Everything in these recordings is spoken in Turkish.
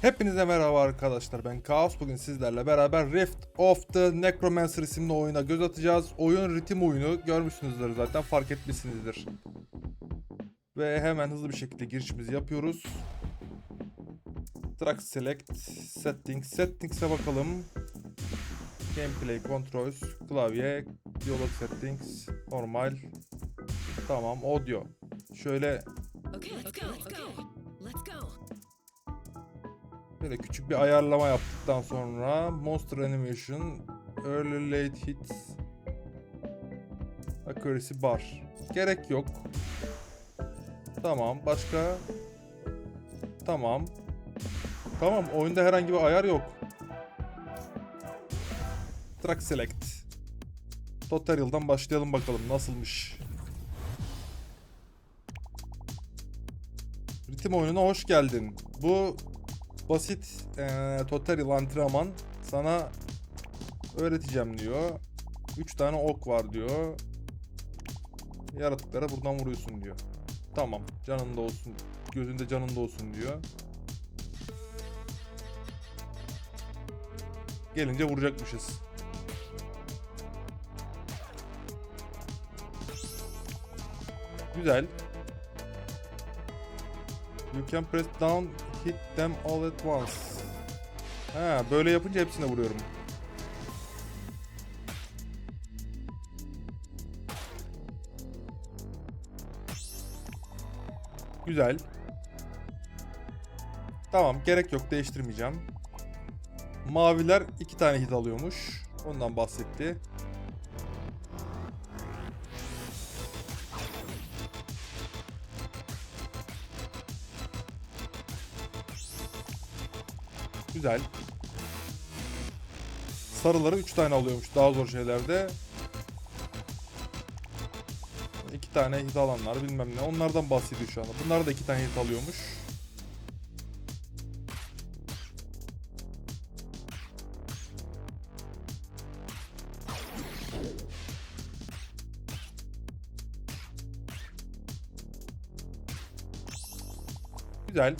Hepinize merhaba arkadaşlar ben Kaos bugün sizlerle beraber Rift of the Necromancer isimli oyuna göz atacağız. Oyun ritim oyunu görmüşsünüzdür zaten fark etmişsinizdir. Ve hemen hızlı bir şekilde girişimizi yapıyoruz. Track Select, Settings, Settings'e bakalım. Gameplay Controls, klavye, Dialog Settings, normal. Tamam, audio. Şöyle. Böyle küçük bir ayarlama yaptıktan sonra Monster Animation Early Late Hits Accuracy Bar. Gerek yok. Tamam. Başka? Tamam. Tamam. Oyunda herhangi bir ayar yok. Track Select. Tutorial'dan başlayalım bakalım nasılmış. Ritim oyununa hoş geldin. Bu basit eee tutorial antrenman sana öğreteceğim diyor. 3 tane ok var diyor. Yaratıklara buradan vuruyorsun diyor. Tamam. Canında olsun. Gözünde canında olsun diyor. Gelince vuracakmışız. Güzel. You can press down, hit them all at once. Ha, böyle yapınca hepsine vuruyorum. Güzel. Tamam, gerek yok değiştirmeyeceğim. Maviler iki tane hit alıyormuş. Ondan bahsetti. Güzel. Sarıları 3 tane alıyormuş daha zor şeylerde. 2 tane hit alanlar bilmem ne. Onlardan bahsediyor şu anda. Bunlar da 2 tane hit alıyormuş. Güzel.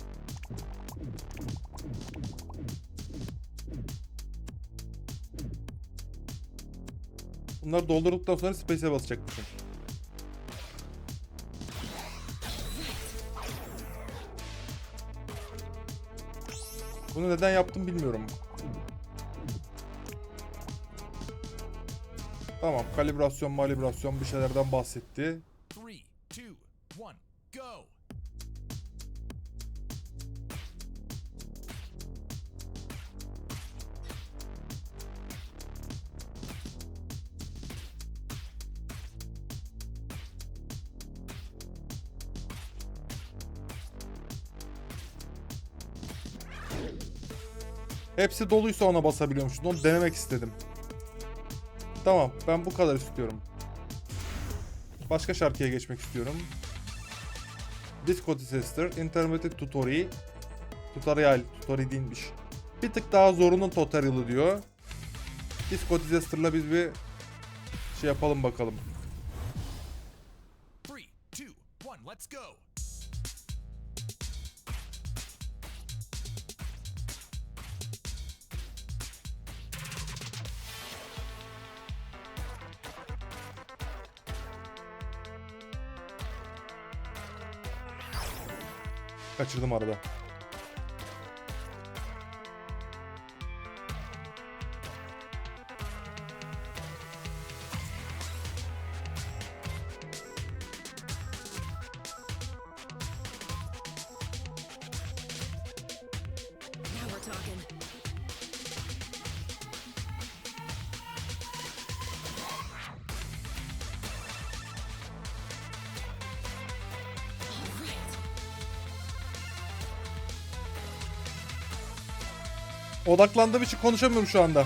Bunları doldurduktan sonra space'e basacakmışım. Bunu neden yaptım bilmiyorum. Tamam, kalibrasyon, malibrasyon bir şeylerden bahsetti. Three, two, one, go! Hepsi doluysa ona basabiliyormuşsun. Onu denemek istedim. Tamam, ben bu kadar istiyorum. Başka şarkıya geçmek istiyorum. Disco Sister Intermittent Tutorial Tutorial, tutorial değilmiş. Bir tık daha zorunun tutorial'ı diyor. Disco Disaster'la biz bir şey yapalım bakalım. Three, two, one, let's go! Kaçırdım arada. Odaklandığım için konuşamıyorum şu anda.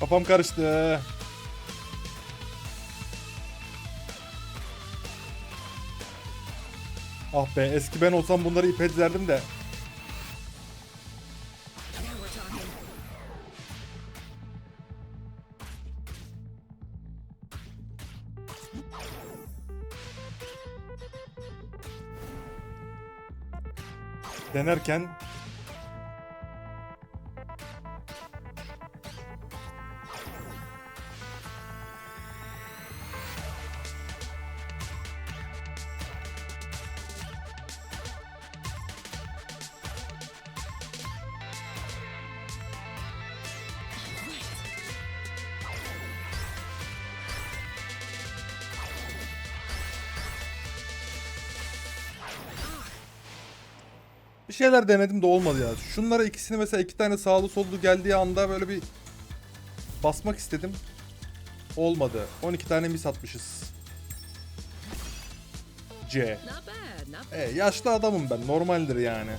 Kafam karıştı. Ah be eski ben olsam bunları ipetlerdim de. Denerken bir şeyler denedim de olmadı ya. Şunlara ikisini mesela iki tane sağlı sollu geldiği anda böyle bir basmak istedim. Olmadı. 12 tane mis atmışız. C. E, yaşlı adamım ben. Normaldir yani.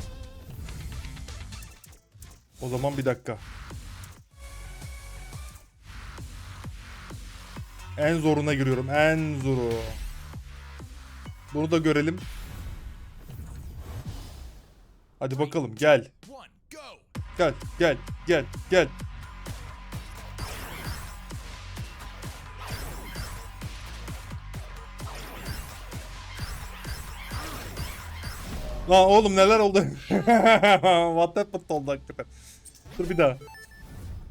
O zaman bir dakika. En zoruna giriyorum. En zoru. Bunu da görelim. Hadi bakalım gel. Gel gel gel gel. Lan oğlum neler oldu? What happened oldu hakikaten. Dur bir daha.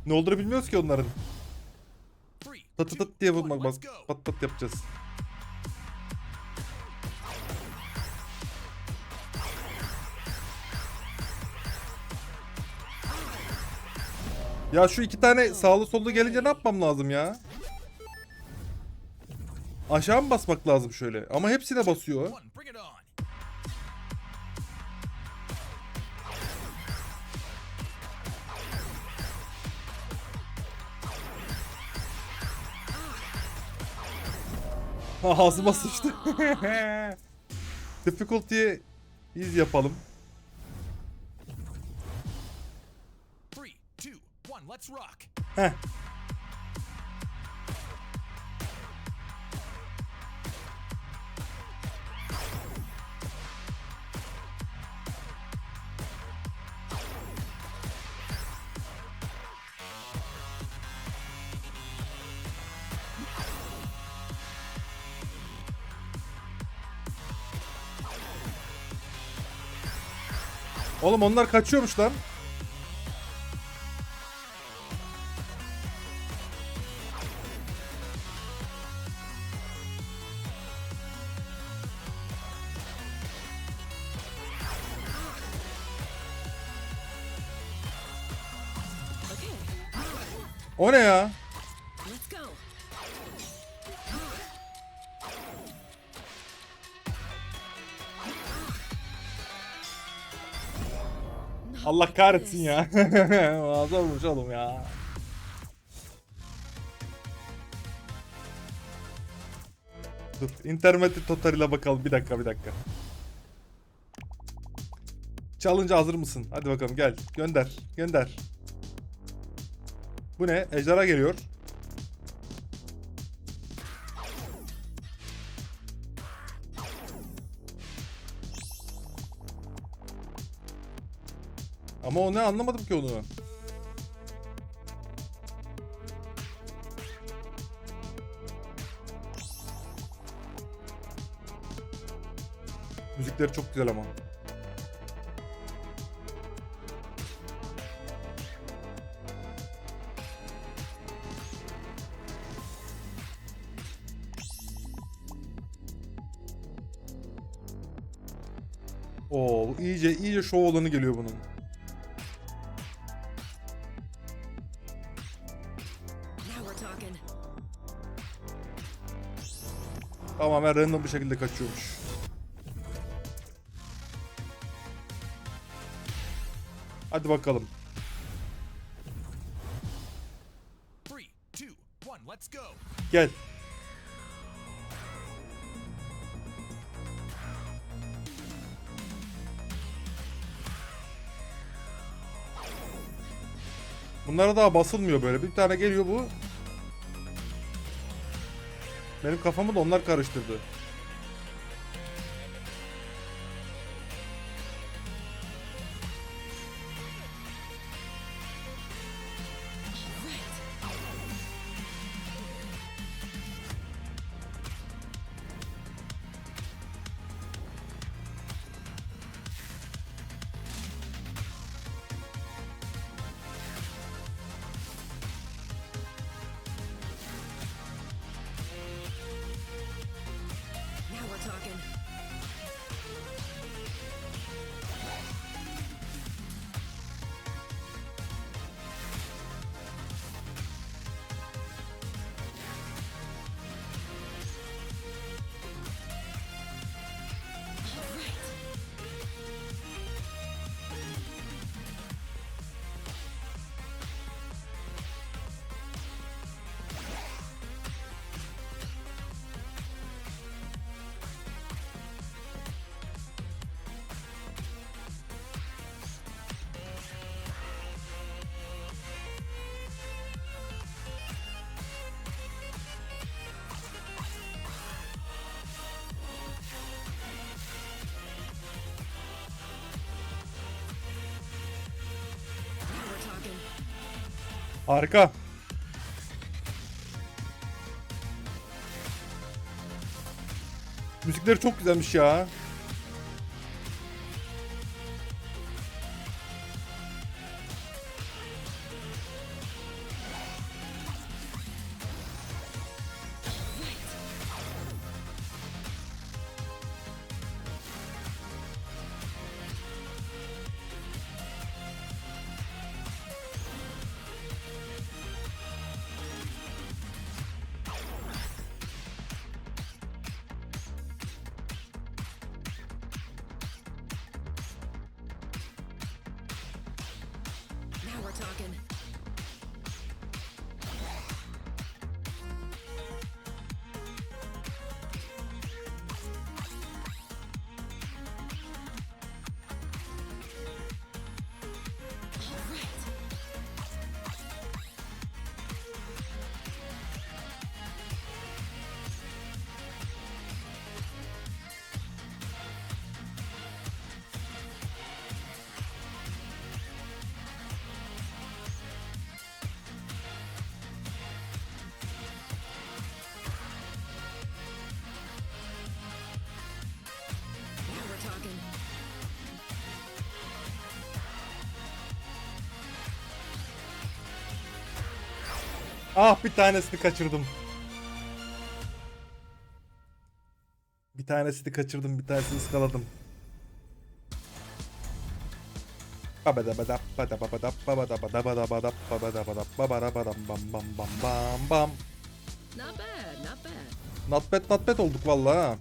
Ne olduğunu bilmiyoruz ki onların. Tat tat diye vurmak go. Pat pat yapacağız. Ya şu iki tane sağlı sollu gelince ne yapmam lazım ya? Aşağı mı basmak lazım şöyle? Ama hepsine basıyor. Ağzıma sıçtı. Difficulty'yi iz yapalım. Heh. Oğlum onlar kaçıyormuş lan. O ne ya? Allah kahretsin ya. Ağza vurmuş oğlum ya. Dur. Intermedi total'ine bakalım. Bir dakika bir dakika. Challenge hazır mısın? Hadi bakalım gel. Gönder. Gönder. Bu ne? Ejderha geliyor. Ama o ne anlamadım ki onu. Müzikleri çok güzel ama. iyice iyice şov olanı geliyor bunun. Tamamen random bir şekilde kaçıyormuş. Hadi bakalım. Gel. Bunlara daha basılmıyor böyle. Bir tane geliyor bu. Benim kafamı da onlar karıştırdı. Harika. Müzikleri çok güzelmiş ya. We're talking. Ah bir tanesini kaçırdım. Bir tanesini kaçırdım, bir tanesini ıskaladım. Not bad, not bad. Olduk vallahi ha.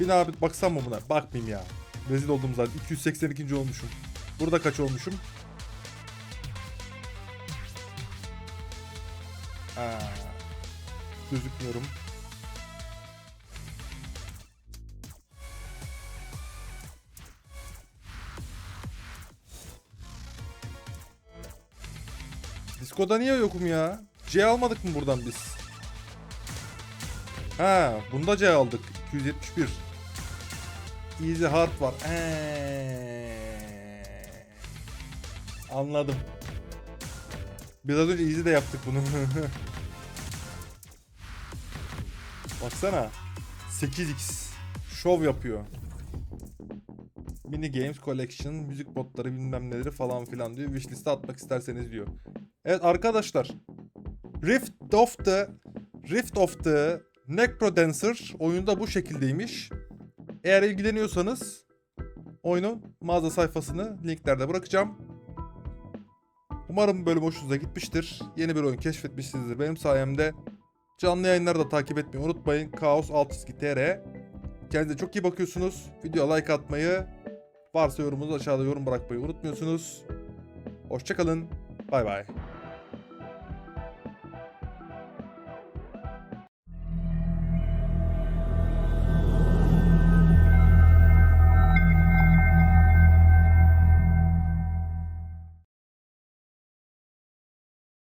Bir abi baksam mı buna? Bakmayayım ya. Rezil oldum zaten. 282. olmuşum. Burada kaç olmuşum? Ha. Gözükmüyorum. Disko'da niye yokum ya? C almadık mı buradan biz? Ha, bunda C aldık. 271. Easy hard var. Eee. Anladım. Biraz önce easy de yaptık bunu. Baksana. 8x. Şov yapıyor. Mini Games Collection, müzik botları bilmem neleri falan filan diyor. Wishlist'e atmak isterseniz diyor. Evet arkadaşlar. Rift of the Rift of the Necrodancer oyunda bu şekildeymiş. Eğer ilgileniyorsanız oyunun mağaza sayfasını linklerde bırakacağım. Umarım bölüm hoşunuza gitmiştir. Yeni bir oyun keşfetmişsinizdir benim sayemde. Canlı yayınları da takip etmeyi unutmayın. Kaos alt çizgi TR. Kendinize çok iyi bakıyorsunuz. Videoya like atmayı, varsa yorumunuz aşağıda yorum bırakmayı unutmuyorsunuz. Hoşçakalın. Bay bay.